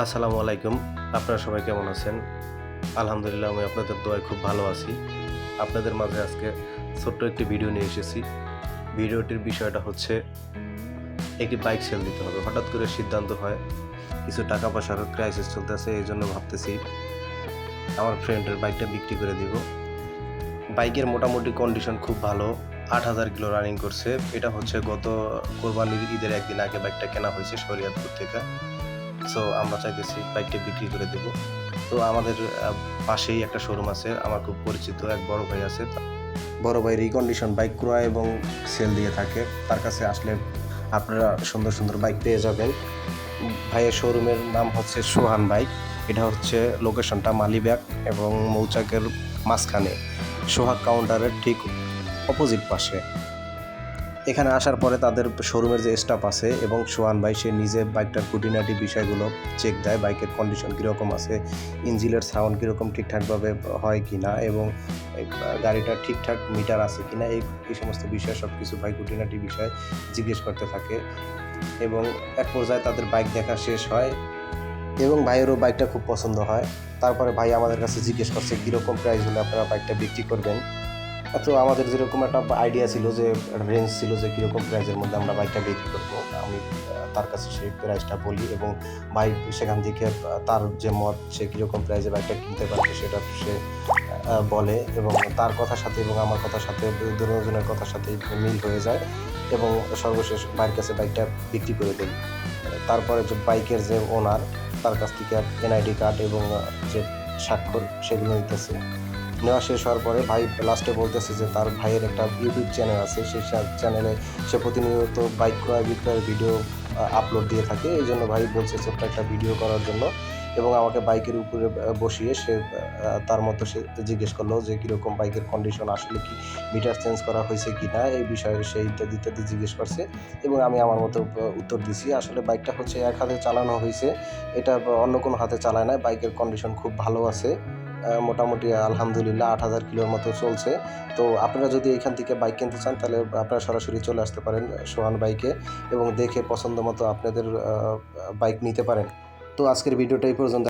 আসসালামু আলাইকুম। আপনারা সবাই কেমন আছেন? আলহামদুলিল্লাহ, আমি আপনাদের দোয়ায় খুব ভালো আছি। আপনাদের মাঝে আজকে ছোট্ট একটি ভিডিও নিয়ে এসেছি। ভিডিওটির বিষয়টা হচ্ছে, একটি বাইক সেল দিতে হবে। হঠাৎ করে সিদ্ধান্ত হয়, কিছু টাকা পয়সার ক্রাইসিস চলতেছে, এই জন্য ভাবতেছি আমার ফ্রেন্ডের বাইকটা বিক্রি করে দিব। বাইকের মোটামুটি কন্ডিশন খুব ভালো। আট হাজার কিলো রানিং করছে। এটা হচ্ছে গত কোরবানির ঈদের একদিন আগে বাইকটা কেনা হয়েছে শরিয়াতপুর থেকে। সো আমরা চাইতেছি বাইকটা বিক্রি করে দেব। তো আমাদের পাশেই একটা শোরুম আছে। আমার খুব পরিচিত এক বড় ভাই আছে। বড় ভাই রিকন্ডিশন বাইক ক্রয় এবং সেল দিয়ে থাকে। তার কাছে আসলে আপনারা সুন্দর সুন্দর বাইক পেয়ে যাবেন। ভাইয়ের শোরুমের নাম হচ্ছে সোহান বাইক এটা হচ্ছে লোকেশনটা মালিব্যাগ এবং মৌচাকের মাঝখানে। সোহাগ কাউন্টারের ঠিক অপোজিট পাশে। এখানে আসার পরে তাদের শোরুমের যে স্টাফ আছে এবং সোহান ভাই, সে নিজে বাইকটার খুঁটিনাটি বিষয়গুলো চেক দেয়, বাইকের কন্ডিশন কীরকম আছে, ইঞ্জিনের সাউন্ড কীরকম ঠিকঠাকভাবে হয় কি না এবং এই গাড়িটার ঠিকঠাক মিটার আছে কি না এই এই সমস্ত বিষয় সব কিছু ভাই খুঁটিনাটি বিষয় জিজ্ঞেস করতে থাকে এবং এক পর্যায়ে তাদের বাইক দেখা শেষ হয় এবং ভাইয়েরও বাইকটা খুব পছন্দ হয়। তারপরে ভাই আমাদের কাছে জিজ্ঞেস করছে, কীরকম প্রাইস হলে আপনারা বাইকটা বিক্রি করবেন? তো আমাদের যেরকম একটা আইডিয়া ছিল যে রেঞ্জ ছিল যে কীরকম প্রাইসের মধ্যে আমরা বাইকটা বিক্রি করব, আমি তার কাছে সেই প্রাইসটা বলি এবং বাইক সেখান থেকে তার যে মত সে কীরকম প্রাইসে বাইকটা কিনতে পারবে সেটা সে বলে এবং তার কথার সাথে এবং আমার কথার সাথে দুজনের কথার সাথে মিল হয়ে যায় এবং সর্বশেষ ভাইয়ের কাছে বাইকটা বিক্রি করে দেয় তারপরে যে বাইকের যে ওনার তার কাছ থেকে এনআইডি কার্ড এবং যে স্বাক্ষর সেগুলো নিতেছে। নেওয়া শেষ হওয়ার পরে ভাই লাস্টে বলতেছে যে তার ভাইয়ের একটা ইউটিউব চ্যানেল আছে, সেই চ্যানেলে সে প্রতিনিয়ত বাইক ক্রয়, বিক্রয়ের ভিডিও আপলোড দিয়ে থাকে। এই জন্য ভাই বলছে ছোট্ট একটা ভিডিও করার জন্য এবং আমাকে বাইকের উপরে বসিয়ে সে তার মতো সে জিজ্ঞেস করল যে কীরকম বাইকের কন্ডিশন আসলে কি মিটার চেঞ্জ করা হয়েছে কি না এই বিষয়ে সে ইত্যাদি ইত্যাদি জিজ্ঞেস করছে এবং আমি আমার মতো উত্তর দিছি। আসলে বাইকটা হচ্ছে এক হাতে চালানো হয়েছে। এটা অন্য কোনো হাতে চালায় না। বাইকের কন্ডিশন খুব ভালো আছে। মোটামুটি আলহামদুলিল্লাহ আট হাজার কিলোর মতো চলছে। তো আপনারা যদি এখান থেকে বাইক কিনতে চান, তাহলে আপনারা সরাসরি চলে আসতে পারেন সোহান বাইকে এবং দেখে পছন্দ মতো আপনাদের বাইক নিতে পারেন। তো আজকের ভিডিওটা এই পর্যন্ত।